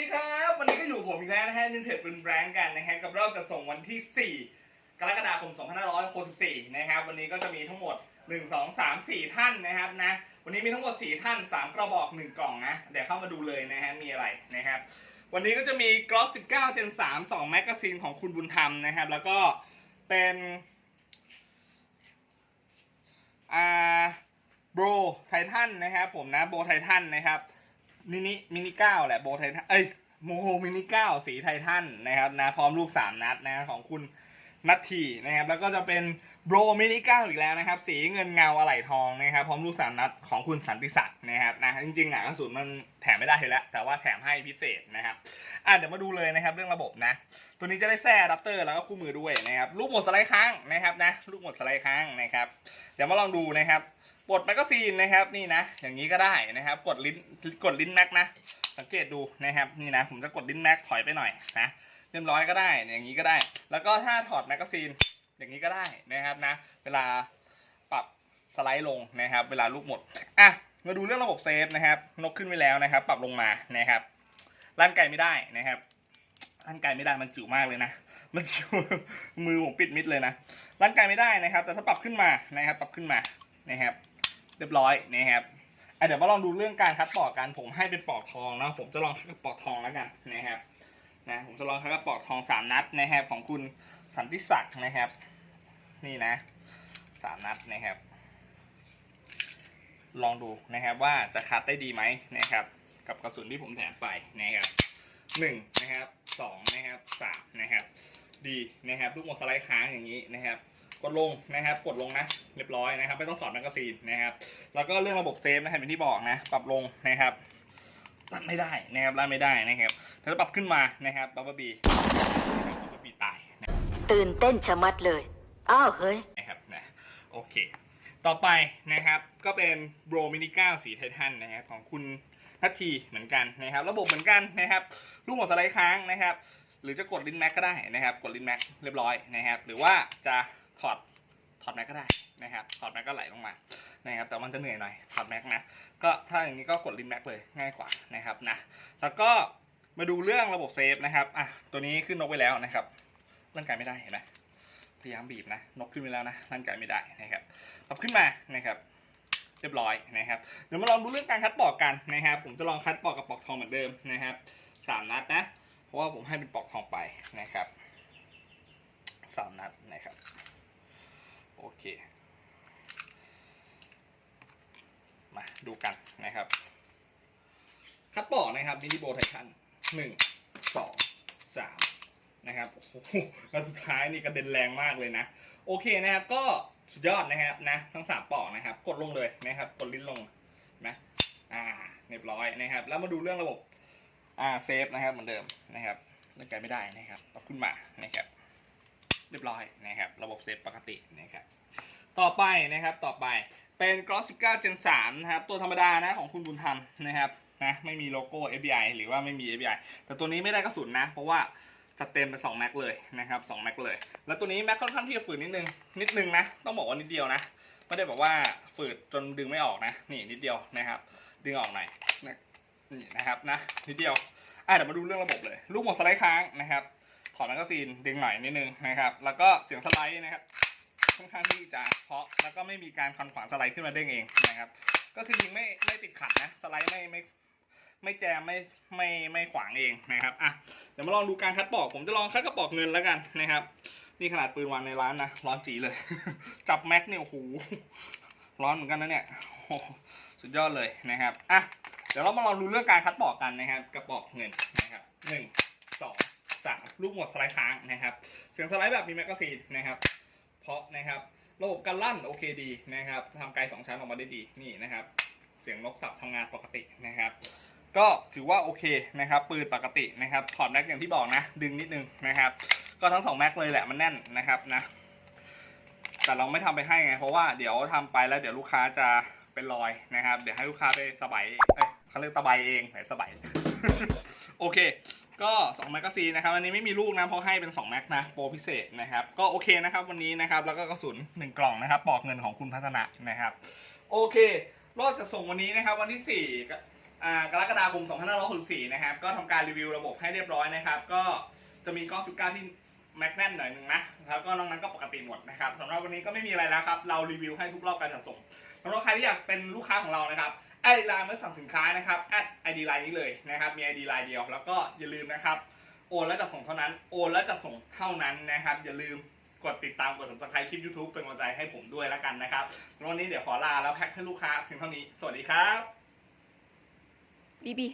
ดีครับ วันนี้ก็อยู่ผมอีกแล้วนะฮะนินเทจเป็นแบรนด์กันนะฮะกับรอบจะส่งวันที่ 4 กรกฎาคม 2564 นะครับ วันนี้ก็จะมีทั้งหมด 1 2 3 4 ท่านนะครับนะ วันนี้มีทั้งหมด 4 ท่าน 3 กระบอก 1 กล่องนะ เดี๋ยวเข้ามาดูเลยนะฮะ มีอะไรนะครับ วันนี้ก็จะมี Glock 19 Gen 3 2แมกกาซีนของคุณบุญธรรมนะครับ แล้วก็เป็นอ่าโบรไททันนะครับผมนะโบไททันนะครับ มินิมินิเก้าแหละโบไททันเอ้ยโมโหมินิเก้าสีไททันนะครับนะพร้อมลูกสามนัดนะของคุณนัททีนะครับแล้วก็จะเป็นโบรมินิเก้าอีกแล้วนะครับ สีเงินเงาอะไหล่ทองนะครับพร้อมลูกสามนัดของคุณสันติศักดิ์นะครับนะจริงๆอะกระสุนมันแถมไม่ได้อยู่แล้ว แต่ว่าแถมให้พิเศษนะครับอะเดี๋ยวมาดูเลยนะครับเรื่องระบบนะ ตัวนี้จะได้แท้อะแดปเตอร์แล้วก็คู่มือด้วยนะครับลูกหมดสไลด์ค้างนะครับนะลูกหมดสไลด์ค้างนะครับ เดี๋ยวมาลองดูนะครับ กดแมกกาซีนนะครับนี่นะ อย่างนี้ก็ได้นะครับ กดลิ้นกดลิ้นแม็กนะ สังเกตดูนะครับนี่นะผมจะกดลิ้นแม็กถอยไปหน่อยนะเรียบร้อยก็ได้อย่างนี้ก็ได้ แล้วก็ถ้าถอดแมกกาซีนอย่างนี้ก็ได้นะครับนะ เวลาปรับสไลด์ลงนะครับ เวลาลูกหมดอะมาดูเรื่องระบบเซฟนะครับ นกขึ้นไปแล้วนะครับ ปรับลงมานะครับลั่นไกลไม่ได้นะครับลั่นไกลไม่ได้มันจิ๋วมากเลยนะ มันจิ๋วมือผมปิดมิดเลยนะลั่นไกลไม่ได้นะครับ แต่ถ้าปรับขึ้นมานะครับ ปรับขึ้นมานะครับ เรียบร้อยนะครับเดี๋ยวมาลองดูเรื่องการคัดปอกกัน ผมให้เป็นปอกทองนะผมจะลองคัดกับปอกทองแล้วกันนะครับนะผมจะลองคัดกับปอกทองสามนัดนะครับของคุณสันติศักดิ์นะครับ นี่นะสามนัดนะครับ ลองดูนะครับว่าจะคัดได้ดีไหมนะครับ กับกระสุนที่ผมแถมไปนะครับหนึ่งนะครับสองนะครับสามนะครับ ดีนะครับลูกหมดสไลด์ค้างอย่างนี้นะครับ กดลงนะครับ กดลงนะ เรียบร้อยนะครับ ไม่ต้องถอดแมกกาซีนนะครับ แล้วก็เรื่องระบบเซฟนะครับเป็นที่บอกนะ ปรับลงนะครับลั่นไม่ได้นะครับลั่นไม่ได้นะครับถ้าปรับขึ้นมานะครับบับเบิลบีบับเบิลบีตายนะตื่นเต้นชะมัดเลย อ้าวเฮ้ยนะครับนะโอเค ต่อไปนะครับก็เป็นโบรมินิก้าสีไททันนะครับของคุณทัตทีเหมือนกันนะครับ ระบบเหมือนกันนะครับลูกหมดสไลด์ค้างนะครับ หรือจะกดลิ้นแม็กก็ได้นะครับ กดลิ้นแม็กเรียบร้อยนะครับ หรือว่าจะ ถอดถอดแม็กก็ได้นะครับถอดแม็กก็ไหลลงมานะครับแต่มันจะเหนื่อยหน่อยถอดแม็กนะก็ถ้าอย่างนี้ก็กดลิ้นแม็กเลยง่ายกว่านะครับนะแล้วก็มาดูเรื่องระบบเซฟนะครับอะตัวนี้ขึ้นนกไปแล้วนะครับร่างกายไม่ได้เห็นไหมพยายามบีบนะนกขึ้นไปแล้วนะร่างกายไม่ได้นะครับปรับขึ้นมานะครับเรียบร้อยนะครับเดี๋ยวมาลองดูเรื่องการคัดปอกกันนะครับ ผมจะลองคัดปอกกับปอกทองเหมือนเดิมนะครับสามนัดนะ เพราะว่าผมให้เป็นปอกทองไปนะครับสามนัดนะครับ เค มาดูกันนะครับ คัดปอกนะครับมินิโบไททันหนึ่งสองสามนะครับโอ้โหแล้วสุดท้ายนี่กระเด็นแรงมากเลยนะ โอเคนะครับก็สุดยอดนะครับนะทั้งสามปอกนะครับ กดลงเลยนะครับ กดลิ้นลงนะอ่าเรียบร้อยนะครับ แล้วมาดูเรื่องระบบอ่าเซฟนะครับเหมือนเดิมนะครับเล่นไกลไม่ได้นะครับปรับขึ้นมานะครับ เรียบร้อยนะครับ ระบบเซฟปกตินะครับ ต่อไปนะครับต่อไปเป็น Glock 19 Gen 3นะครับ ตัวธรรมดานะของคุณบุญธรรมนะครับนะไม่มีโลโก้ FBI หรือว่าไม่มี FBI แต่ตัวนี้ไม่ได้กระสุนนะ เพราะว่าจัดเต็มเป็น2แม็กเลยนะครับ2แม็กเลย แล้วตัวนี้แม็กค่อนข้างที่จะฝืนนิดนึงนิดนึงนะ ต้องบอกว่านิดเดียวนะไม่ได้บอกว่าฝืดจนดึงไม่ออกนะ นี่นิดเดียวนะครับ ดึงออกหน่อยนี่นะครับนะนิดเดียวอะเดี๋ยวมาดูเรื่องระบบเลย ลูกหมดสไลด์ค้างนะครับ อดแมกกาซีนดึงหน่อยนิดนึงนะครับ แล้วก็เสียงสไลด์นะครับค่อนข้างที่จะเพาะแล้วก็ไม่มีการคันขวางสไลด์ขึ้นมาเด้งเองนะครับ ก็คือยิงไม่ไม่ติดขัดนะสไลด์ไม่ไม่ไม่แจมไม่ไม่ไม่ขวางเองนะครับอะเดี๋ยวมาลองดูการคัดปอก ผมจะลองคัดกระปอกเงินแล้วกันนะครับ นี่ขนาดปืนวางในร้านนะร้อนจีเลย จับแม็กเนี่ยโอ้โหร้อนเหมือนกันนะเนี่ยโหสุดยอดเลยนะครับอะเดี๋ยวเรามาลองดูเรื่องการคัดปอกกันนะครับ กระปอกเงินนะครับหนึ่งสอง สามลูกหมดสไลด์ค้างนะครับ เสียงสไลด์แบบมีแมกกาซีนนะครับ เพราะนะครับระบบการลั่นโอเคดีนะครับทำไกลสองชั้นออกมาได้ดีนี่นะครับ เสียงนกสับทำงานปกตินะครับ ก็ถือว่าโอเคนะครับปืนปกตินะครับถอดแม็กอย่างที่บอกนะ ดึงนิดนึงนะครับ ก็ทั้งสองแม็กเลยแหละมันแน่นนะครับนะแต่เราไม่ทำไปให้ไง เพราะว่าเดี๋ยวทำไปแล้วเดี๋ยวลูกค้าจะเป็นรอยนะครับ เดี๋ยวให้ลูกค้าไปสบายเอ้ยเขาเรียกตะไบเองไหนสบายโอเค ก็2แมกกาซีนนะครับ อันนี้ไม่มีลูกนะเพราะให้เป็น2แม็กนะโปรพิเศษนะครับ ก็โอเคนะครับวันนี้นะครับ แล้วก็กระสุน 1 กล่องนะครับปอกเงินของคุณพัฒนะนะครับ โอเค รอดจะส่งวันนี้นะครับ วันที่ 4กอ่กรกฎาคม 2564 นะครับ ก็ทำการรีวิวระบบให้เรียบร้อยนะครับ ก็จะมีกล้อง19 ที่แม็กแน่นหน่อยหนึ่งนะ แล้วก็นอกนั้นก็ปกติหมดนะครับสำหรับวันนี้ก็ไม่มีอะไรแล้วครับ เรารีวิวให้ทุกรอบการจัดส่งสำหรับใครที่อยากเป็นลูกค้าของเรานะครับ แอดไลน์เมื่อสั่งสินค้านะครับแอดไอดีไลน์นี้เลยนะครับมีไอดีไลน์เดียว แล้วก็อย่าลืมนะครับโอนแล้วจะส่งเท่านั้นโอนแล้วจะส่งเท่านั้นนะครับ อย่าลืมกดติดตามกด subscribe คลิป YouTube เป็นกำลังใจให้ผมด้วยแล้วกันนะครับสำหรับวันนี้เดี๋ยวขอลาแล้วแพ็คให้ลูกค้าเพียงเท่านี้ สวัสดีครับบีบี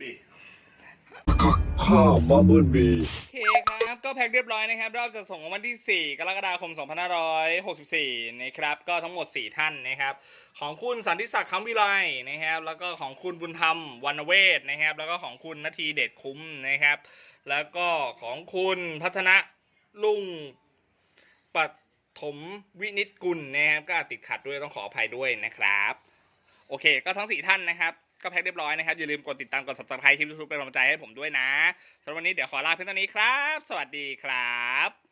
บีข้าบับเบิลบี โอเคครับ ก็แพ็คเรียบร้อยนะครับรอบจะส่งวันที่ 4 กรกฎาคม 2564 นะครับ ก็ทั้งหมด 4 ท่านนะครับ ของคุณสันติศักดิ์คำวิไลนะครับ แล้วก็ของคุณบุญธรรมวรรณเวทนะครับ แล้วก็ของคุณนาทีเดชคุ้มนะครับ แล้วก็ของคุณพัฒนะลุ่งปฐมวินิจกุลนะครับ ก็ติดขัดด้วยต้องขออภัยด้วยนะครับ โอเค ก็ทั้ง 4 ท่านนะครับ ก็แพ็คเรียบร้อยนะครับอย่าลืมกดติดตามกด subscribe คลิป YouTube เป็นกำลังใจให้ผมด้วยนะสำหรับวันนี้เดี๋ยวขอลาเพียงเท่านี้ครับ สวัสดีครับ